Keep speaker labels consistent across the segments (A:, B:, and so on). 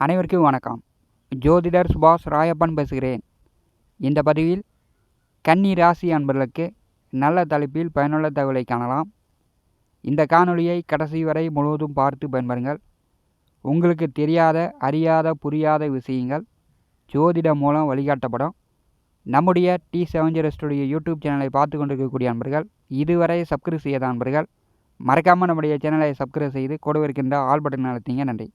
A: அனைவருக்கும் வணக்கம். ஜோதிடர் சுபாஷ் ராயப்பன் பேசுகிறேன். இந்த பதிவில் கன்னி ராசி அன்பர்களுக்கு நல்ல தலைப்பில் பயனுள்ள தகவலை காணலாம். இந்த காணொளியை கடைசி வரை முழுவதும் பார்த்து பயன்பெறுங்கள். உங்களுக்கு தெரியாத அறியாத புரியாத விஷயங்கள் ஜோதிடம் மூலம் வழிகாட்டப்படும். நம்முடைய டி செவன் ஸ்டுடியோ யூடியூப் சேனலை பார்த்து கொண்டிருக்கக்கூடிய அன்பர்கள் இதுவரை சப்ஸ்கிரைப் செய்யாத அன்பர்கள் மறக்காமல் நம்முடைய சேனலை சப்ஸ்கிரைப் செய்து கூட இருக்கின்ற ஆல் பட்டன் அழுத்திங்க. நன்றி.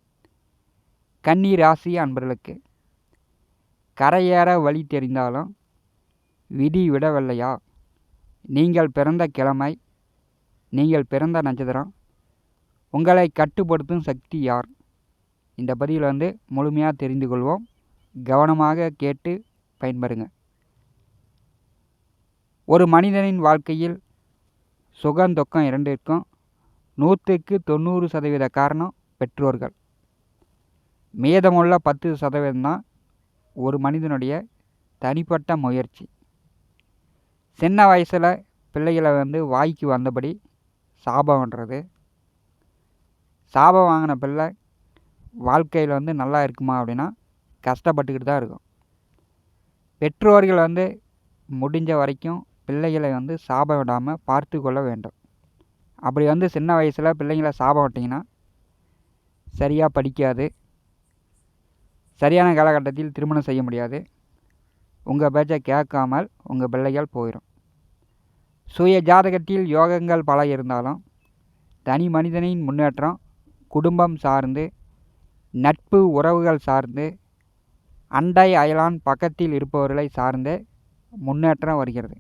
A: கன்னி ராசி அன்பர்களுக்கு கரையேற வழி தெரிந்தாலும் விதி விடவில்லையா? நீங்கள் பிறந்த கிழமை நீங்கள் பிறந்த நட்சத்திரம் உங்களை கட்டுப்படுத்தும் சக்தி யார்? இந்த பதிவில் வந்து முழுமையாக தெரிந்து கொள்வோம். கவனமாக கேட்டு பயன்பெறுங்க. ஒரு மனிதனின் வாழ்க்கையில் சுகந்தொக்கம் இரண்டிற்கும் நூற்றுக்கு தொண்ணூறு சதவீத காரணம் பெற்றோர்கள். மீதமுள்ள பத்து சதவீதம் தான் ஒரு மனிதனுடைய தனிப்பட்ட முயற்சி. சின்ன வயசில் பிள்ளைகளை வந்து வாய்க்கு வந்தபடி சாபம் பண்ணுறது சாபம் வாங்கின பிள்ளை வாழ்க்கையில் வந்து நல்லா இருக்குமா அப்படின்னா கஷ்டப்பட்டுக்கிட்டு தான் இருக்கும். பெற்றோர்கள் வந்து முடிஞ்ச வரைக்கும் பிள்ளைகளை வந்து சாபம் விடாமல் பார்த்து கொள்ள வேண்டும். அப்படி வந்து சின்ன வயசில் பிள்ளைங்களை சாபம் விட்டிங்கன்னா சரியாக படிக்காது. சரியான காலகட்டத்தில் திருமணம் செய்ய முடியாது. உங்கள் பேச்சை கேட்காமல் உங்கள் பிள்ளைகள் போயிடும் சுய ஜாதகத்தில் யோகங்கள் பல இருந்தாலும் தனி மனிதனின் முன்னேற்றம் குடும்பம் சார்ந்து நட்பு உறவுகள் சார்ந்து அண்டை அயலான் பக்கத்தில் இருப்பவர்களை சார்ந்து முன்னேற்றம் வருகிறது.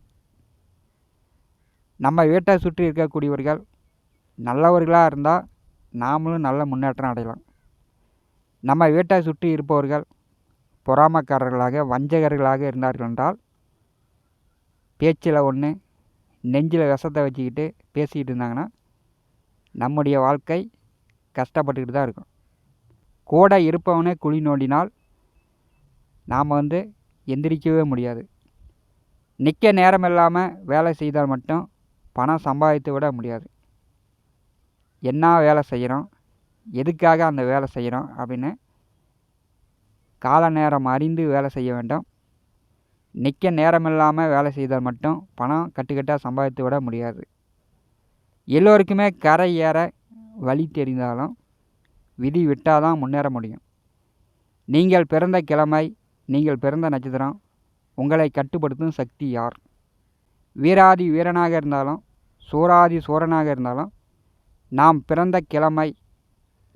A: நம்ம வீட்டை சுற்றி இருக்கக்கூடியவர்கள் நல்லவர்களாக இருந்தால் நாமளும் நல்ல முன்னேற்றம் அடையலாம். நம்ம வீட்டை சுற்றி இருப்பவர்கள் பொறாமக்காரர்களாக வஞ்சகர்களாக இருந்தார்கள் என்றால் பேச்சில் ஒன்று நெஞ்சில் விஷத்தை வச்சுக்கிட்டு பேசிக்கிட்டு இருந்தாங்கன்னா நம்முடைய வாழ்க்கை கஷ்டப்பட்டுக்கிட்டு தான் இருக்கும். கூட இருப்பவனே குழி நோண்டினால் நாம் வந்து எந்திரிக்கவே முடியாது. நிற்க நேரம் இல்லாமல் வேலை செய்தால் மட்டும் பணம் சம்பாதித்து விட முடியாது. என்ன வேலை செய்கிறோம்? எதுக்காக அந்த வேலை செய்கிறோம் அப்படின்னு கால நேரம் அறிந்து வேலை செய்ய வேண்டும். நிற்க நேரமில்லாமல் வேலை செய்தால் மட்டும் பணம் கட்டுக்கட்டாக சம்பாதித்து விட முடியாது. எல்லோருக்குமே கரை ஏற வழி தெரிந்தாலும் விதி விட்டால் தான் முன்னேற முடியும். நீங்கள் பிறந்த கிழமை நீங்கள் பிறந்த நட்சத்திரம் உங்களை கட்டுப்படுத்தும் சக்தி யார்? வீராதி வீரனாக இருந்தாலும் சூராதி சூரனாக இருந்தாலும் நாம் பிறந்த கிழமை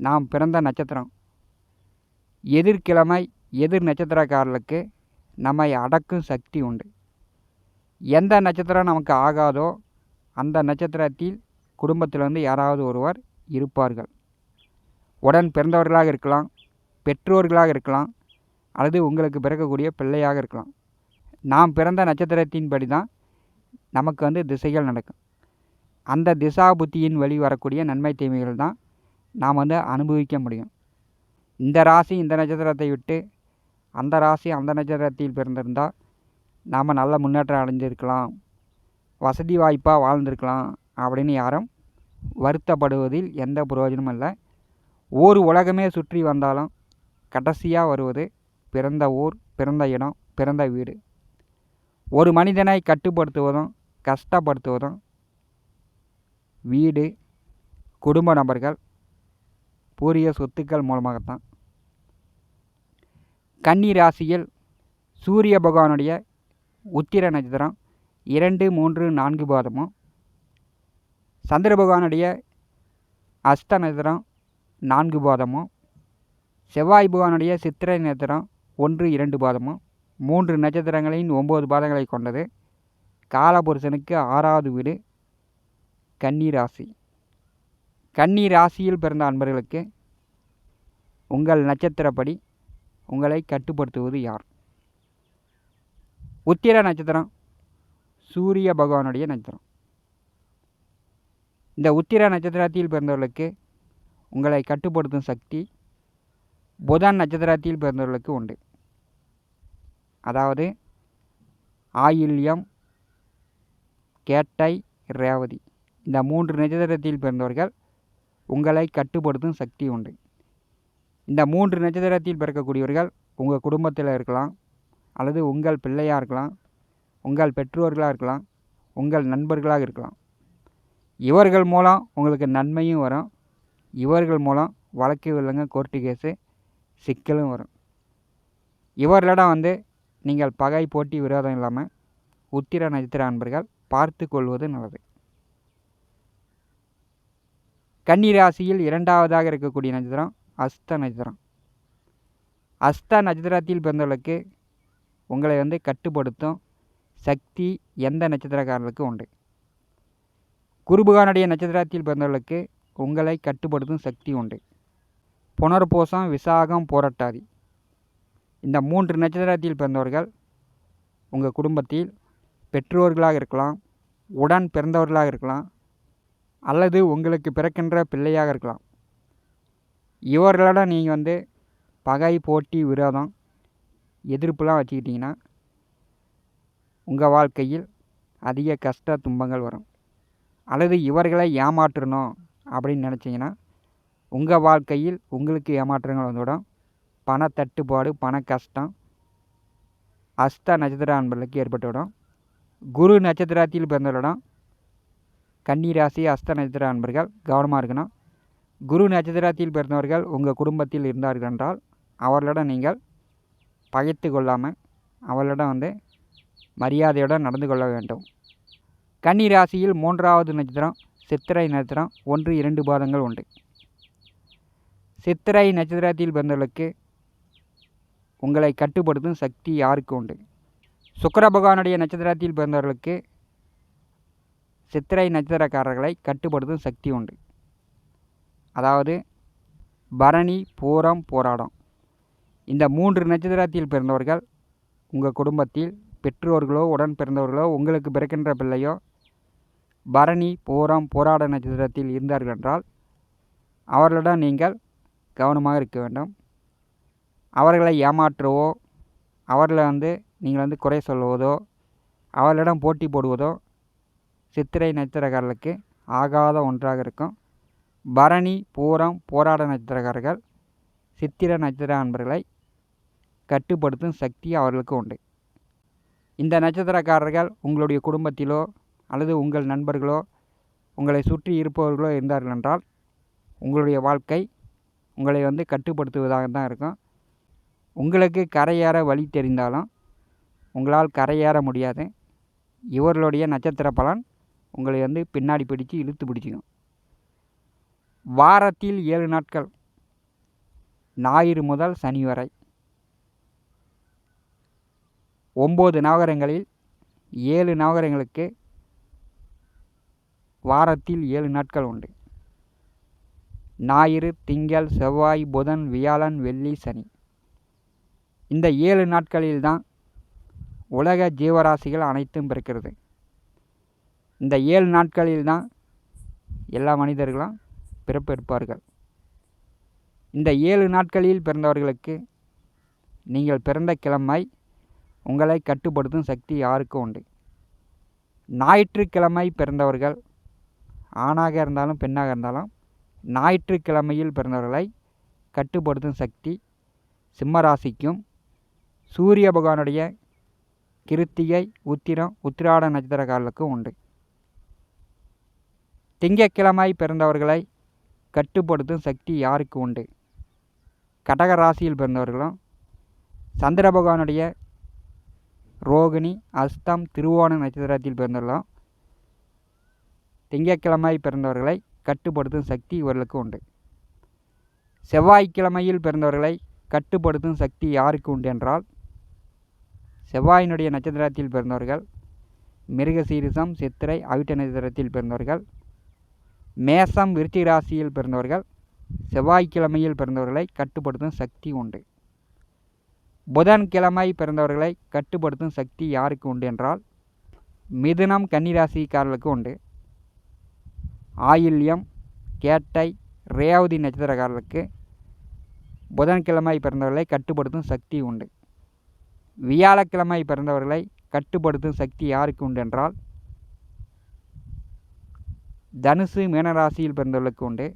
A: நாம் பிறந்த நட்சத்திரம். எதிர்கிழமை எதிர் நட்சத்திரக்காரர்களுக்கு நம்மை அடக்கும் சக்தி உண்டு. எந்த நட்சத்திரம் நமக்கு ஆகாதோ அந்த நட்சத்திரத்தில் குடும்பத்திலிருந்து யாராவது ஒருவர் இருப்பார்கள். உடன் பிறந்தவர்களாக இருக்கலாம் பெற்றோர்களாக இருக்கலாம் அல்லது உங்களுக்கு பிறக்கக்கூடிய பிள்ளையாக இருக்கலாம். நாம் பிறந்த நட்சத்திரத்தின்படி தான் நமக்கு வந்து திசைகள் நடக்கும். அந்த திசா புத்தியின் வழி வரக்கூடிய நன்மை தீமைகள் தான் நாம் வந்து அனுபவிக்க முடியும். இந்த ராசி இந்த நட்சத்திரத்தை விட்டு அந்த ராசி அந்த நட்சத்திரத்தில் பிறந்திருந்தால் நாம் நல்ல முன்னேற்றம் அடைஞ்சிருக்கலாம். வசதி வாய்ப்பாக வாழ்ந்திருக்கலாம் அப்படின்னு யாரும் வருத்தப்படுவதில் எந்த பிரயோஜனமும் இல்லை. ஒரு உலகமே சுற்றி வந்தாலும் கடைசியாக வருவது பிறந்த ஊர் பிறந்த இடம் பிறந்த வீடு. ஒரு மனிதனை கட்டுப்படுத்துவதும் கஷ்டப்படுத்துவதும் வீடு குடும்ப நபர்கள் பூரிய சொத்துக்கள் மூலமாகத்தான். கன்னி ராசியில் சூரிய பகவானுடைய உத்திர நட்சத்திரம் இரண்டு மூன்று நான்கு பாதமும் சந்திர பகவானுடைய அஸ்த நட்சத்திரம் நான்கு பாதமும் செவ்வாய் பகவானுடைய சித்திரை நட்சத்திரம் ஒன்று இரண்டு பாதமும் மூன்று நட்சத்திரங்களின் ஒம்பது பாதங்களை கொண்டது. காலபுருஷனுக்கு ஆறாவது வீடு கன்னி ராசி கன்னி ராசியில் பிறந்த அன்பர்களுக்கு உங்கள் நட்சத்திரப்படி உங்களை கட்டுப்படுத்துவது யார்? உத்திர நட்சத்திரம் சூரிய பகவானுடைய நட்சத்திரம். இந்த உத்திர நட்சத்திரத்தில் பிறந்தவர்களுக்கு உங்களை கட்டுப்படுத்தும் சக்தி புதன் நட்சத்திரத்தில் பிறந்தவர்களுக்கு உண்டு. அதாவது ஆயில்யம் கேட்டை ரேவதி. இந்த மூன்று நட்சத்திரத்தில் பிறந்தவர்கள் உங்களை கட்டுப்படுத்தும் சக்தி உண்டு. இந்த மூன்று நட்சத்திரத்தில் பிறக்கக்கூடியவர்கள் உங்கள் குடும்பத்தில் இருக்கலாம் அல்லது உங்கள் பிள்ளையாக இருக்கலாம் உங்கள் பெற்றோர்களாக இருக்கலாம் உங்கள் நண்பர்களாக இருக்கலாம். இவர்கள் மூலம் உங்களுக்கு நன்மையும் வரும். இவர்கள் மூலம் வழக்கு இல்லைங்க கோர்ட்டு கேஸு சிக்கலும் வரும். இவர்களிடம் வந்து நீங்கள் பகை போட்டி விரோதம் இல்லாமல் உத்திர நட்சத்திர அன்பர்கள் பார்த்து கொள்வது நல்லது. கன்னி ராசியில் இரண்டாவதாக இருக்கக்கூடிய நட்சத்திரம் அஸ்த நட்சத்திரம். அஸ்த நட்சத்திரத்தில் பிறந்தவர்களுக்கு உங்களை வந்து கட்டுப்படுத்தும் சக்தி எந்த நட்சத்திரக்காரர்களுக்கும் உண்டு? குருபகானுடைய நட்சத்திரத்தில் பிறந்தவர்களுக்கு உங்களை கட்டுப்படுத்தும் சக்தி உண்டு. புனர்பூசம் விசாகம் போராட்டாதி. இந்த மூன்று நட்சத்திரத்தில் பிறந்தவர்கள் உங்கள் குடும்பத்தில் பெற்றோர்களாக இருக்கலாம் உடன் பிறந்தவர்களாக இருக்கலாம் அல்லது உங்களுக்கு பிறக்கின்ற பிள்ளையாக இருக்கலாம். இவர்களிடம் நீங்கள் வந்து பகை போட்டி விரோதம் எதிர்ப்புலாம் வச்சுக்கிட்டிங்கன்னா உங்கள் வாழ்க்கையில் அதிக கஷ்ட துன்பங்கள் வரும். அல்லது இவர்களை ஏமாற்றணும் அப்படின்னு நினச்சிங்கன்னா உங்கள் வாழ்க்கையில் உங்களுக்கு ஏமாற்றங்கள் வந்துவிடும். பண தட்டுப்பாடு பண கஷ்டம் அஸ்த நட்சத்திர அன்பர்களுக்கு ஏற்பட்டுவிடும் குரு நட்சத்திரத்தில் பிறந்தவரிடம் கன்னி ராசி அஸ்த நட்சத்திர அன்பர்கள் கவனமாக இருக்கணும். குரு நட்சத்திரத்தில் பிறந்தவர்கள் உங்கள் குடும்பத்தில் இருந்தார்கள் என்றால் அவர்களிடம் நீங்கள் பகைத்து கொள்ளாமல் அவர்களிடம் வந்து மரியாதையுடன் நடந்து கொள்ள வேண்டும். கன்னி ராசியில் மூன்றாவது நட்சத்திரம் சித்திரை நட்சத்திரம் ஒன்று இரண்டு பாதங்கள் உண்டு. சித்திரை நட்சத்திரத்தில் பிறந்தவர்களுக்கு உங்களை கட்டுப்படுத்தும் சக்தி யாருக்கு உண்டு? சுக்கர பகவானுடைய நட்சத்திரத்தில் பிறந்தவர்களுக்கு சித்திரை நட்சத்திரக்காரர்களை கட்டுப்படுத்தும் சக்தி உண்டு. அதாவது பரணி பூரம் போராடம். இந்த மூன்று நட்சத்திரத்தில் பிறந்தவர்கள் உங்கள் குடும்பத்தில் பெற்றோர்களோ உடன் பிறந்தவர்களோ உங்களுக்கு பிறக்கின்ற பிள்ளையோ பரணி பூரம் போராட நட்சத்திரத்தில் இருந்தார்கள் என்றால் அவர்களிடம் நீங்கள் கவனமாக இருக்க வேண்டும். அவர்களை ஏமாற்றுவோ அவர்களை வந்து நீங்கள் வந்து குறை சொல்லுவதோ அவர்களிடம் போட்டி போடுவதோ சித்திரை நட்சத்திரக்காரர்களுக்கு ஆகாத ஒன்றாக இருக்கும். பரணி பூரம் போராட நட்சத்திரக்காரர்கள் சித்திர நட்சத்திர அன்பர்களை கட்டுப்படுத்தும் சக்தி அவர்களுக்கு உண்டு. இந்த நட்சத்திரக்காரர்கள் உங்களுடைய குடும்பத்திலோ அல்லது உங்கள் நண்பர்களோ உங்களை சுற்றி இருப்பவர்களோ இருந்தார்கள் என்றால் உங்களுடைய வாழ்க்கை உங்களை வந்து கட்டுப்படுத்துவதாக தான் இருக்கும். உங்களுக்கு கரையேற வழி தெரிந்தாலும் உங்களால் கரையேற முடியாது. இவர்களுடைய நட்சத்திர பலன் உங்களை வந்து பின்னாடி பிடிச்சு இழுத்து பிடிச்சிக்கும் வாரத்தில் ஏழு நாட்கள் ஞாயிறு முதல் சனி வரை. ஒம்பது நவகரங்களில் ஏழு நவகரங்களுக்கு வாரத்தில் ஏழு நாட்கள் உண்டு. ஞாயிறு திங்கள் செவ்வாய் புதன் வியாழன் வெள்ளி சனி. இந்த ஏழு நாட்களில்தான் உலக ஜீவராசிகள் அனைத்தும் பிறக்கிறது. இந்த ஏழு நாட்களில் தான் எல்லா மனிதர்களும் பிறப்பு எடுப்பார்கள். இந்த ஏழு நாட்களில் பிறந்தவர்களுக்கு நீங்கள் பிறந்த கிழமை உங்களை கட்டுப்படுத்தும் சக்தி யாருக்கும் உண்டு? ஞாயிற்றுக்கிழமை பிறந்தவர்கள் ஆணாக இருந்தாலும் பெண்ணாக இருந்தாலும் ஞாயிற்றுக்கிழமையில் பிறந்தவர்களை கட்டுப்படுத்தும் சக்தி சிம்மராசிக்கும். சூரிய பகவானுடைய கிருத்திகை உத்திரம் உத்திராட நட்சத்திரக்காரர்களுக்கும் உண்டு. திங்கக்கிழமை பிறந்தவர்களை கட்டுப்படுத்தும் சக்தி யாருக்கு உண்டு? கடக ராசியில் பிறந்தவர்களும் சந்திர பகவானுடைய ரோகிணி அஸ்தம் திருவோண நட்சத்திரத்தில் பிறந்தவர்களும் திங்கக்கிழமை பிறந்தவர்களை கட்டுப்படுத்தும் சக்தி இவர்களுக்கு உண்டு. செவ்வாய்க்கிழமையில் பிறந்தவர்களை கட்டுப்படுத்தும் சக்தி யாருக்கு உண்டு என்றால் செவ்வாயினுடைய நட்சத்திரத்தில் பிறந்தவர்கள் மிருகசீரிசம் சித்திரை அவிட்ட நட்சத்திரத்தில் பிறந்தவர்கள் மேசம் விருச்சிக ராசியில் பிறந்தவர்கள் செவ்வாய்க்கிழமையில் பிறந்தவர்களை கட்டுப்படுத்தும் சக்தி உண்டு. புதன்கிழமை பிறந்தவர்களை கட்டுப்படுத்தும் சக்தி யாருக்கு உண்டு என்றால் மிதுனம் கன்னிராசிக்காரர்களுக்கு உண்டு. ஆயில்யம் கேட்டை ரேவதி நட்சத்திரக்காரர்களுக்கு புதன்கிழமை பிறந்தவர்களை கட்டுப்படுத்தும் சக்தி உண்டு. வியாழக்கிழமை பிறந்தவர்களை கட்டுப்படுத்தும் சக்தி யாருக்கு உண்டு என்றால் தனுசு மீனராசியில் பிறந்தவர்களுக்கு உண்டு.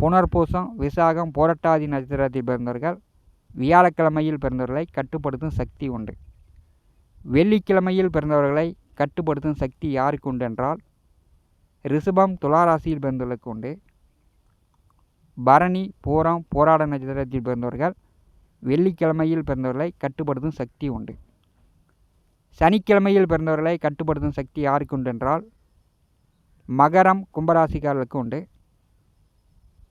A: புனர்பூசம் விசாகம் போரட்டாதி நட்சத்திரத்தில் பிறந்தவர்கள் வியாழக்கிழமையில் பிறந்தவர்களை கட்டுப்படுத்தும் சக்தி உண்டு. வெள்ளிக்கிழமையில் பிறந்தவர்களை கட்டுப்படுத்தும் சக்தி யாருக்கு உண்டு என்றால் ரிஷபம் துளாராசியில் பிறந்தவர்களுக்கு உண்டு. பரணி பூரம் போராட நட்சத்திரத்தில் பிறந்தவர்கள் வெள்ளிக்கிழமையில் பிறந்தவர்களை கட்டுப்படுத்தும் சக்தி உண்டு. சனிக்கிழமையில் பிறந்தவர்களை கட்டுப்படுத்தும் சக்தி யாருக்கு உண்டு என்றால் மகரம் கும்பராசிக்காரர்களுக்கு உண்டு.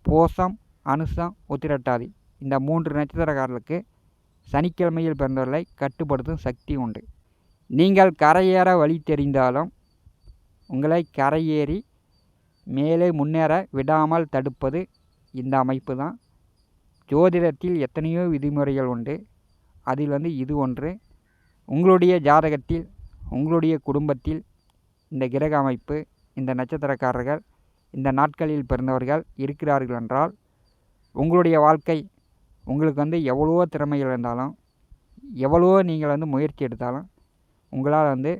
A: போசம் அனுசம் உத்திரட்டாதி. இந்த மூன்று நட்சத்திரக்காரர்களுக்கு சனிக்கிழமையில் பிறந்தவர்களை கட்டுப்படுத்தும் சக்தி உண்டு. நீங்கள் கரையேற வழி தெரிந்தாலும் உங்களை கரையேறி மேலே முன்னேற விடாமல் தடுப்பது இந்த அமைப்பு தான். ஜோதிடத்தில் எத்தனையோ விதிமுறைகள் உண்டு. அதில் வந்து இது ஒன்று. உங்களுடைய ஜாதகத்தில் உங்களுடைய குடும்பத்தில் இந்த கிரக அமைப்பு இந்த நட்சத்திரக்காரர்கள் இந்த நாட்களில் பிறந்தவர்கள் இருக்கிறார்கள் என்றால் உங்களுடைய வாழ்க்கை உங்களுக்கு வந்து எவ்வளவோ திறமைகள் இருந்தாலும் எவ்வளவோ நீங்கள் வந்து முயற்சி எடுத்தாலும் உங்களால் வந்து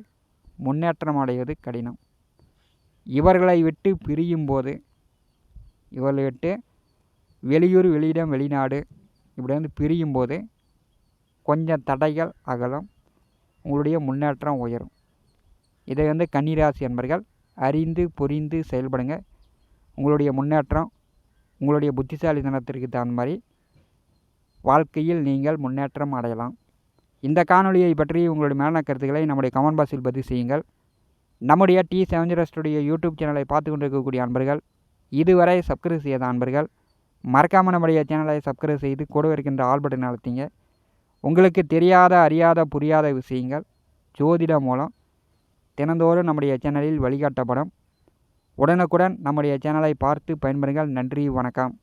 A: முன்னேற்றம் அடைவது கடினம். இவர்களை விட்டு பிரியும் போது இவர்களை விட்டு வெளியூர் வெளியிடம் வெளிநாடு இப்படி வந்து பிரியும் போது கொஞ்சம் தடைகள் அகலும் உங்களுடைய முன்னேற்றம் உயரும். இதை வந்து கன்னிராசி என்பர்கள் அறிந்து புரிந்து செயல்படுங்க. உங்களுடைய முன்னேற்றம் உங்களுடைய புத்திசாலித்தனத்திற்கு தகுந்த மாதிரி வாழ்க்கையில் நீங்கள் முன்னேற்றம் அடையலாம். இந்த காணொலியை பற்றி உங்களுடைய மேலான கருத்துக்களை நம்முடைய கமெண்ட் பாக்ஸில் பதிவு செய்யுங்கள். நம்முடைய டி செவஞ்சரஸ்டுடைய யூடியூப் சேனலை பார்த்து கொண்டிருக்கக்கூடிய அன்பர்கள் இதுவரை சப்ஸ்கிரைப் செய்யாத அன்பர்கள் மறக்காமல் நம்முடைய சேனலை சப்ஸ்கிரைப் செய்து கூட இருக்கின்ற ஆல் பட்டன் அழுத்திங்க. உங்களுக்கு தெரியாத அறியாத புரியாத விஷயங்கள் ஜோதிடம் மூலம் தினந்தோறும் நம்முடைய சேனலில் வழிகாட்டப்படும். உடனுக்குடன் நம்முடைய சேனலை பார்த்து பயன்பெறுங்கள். நன்றி வணக்கம்.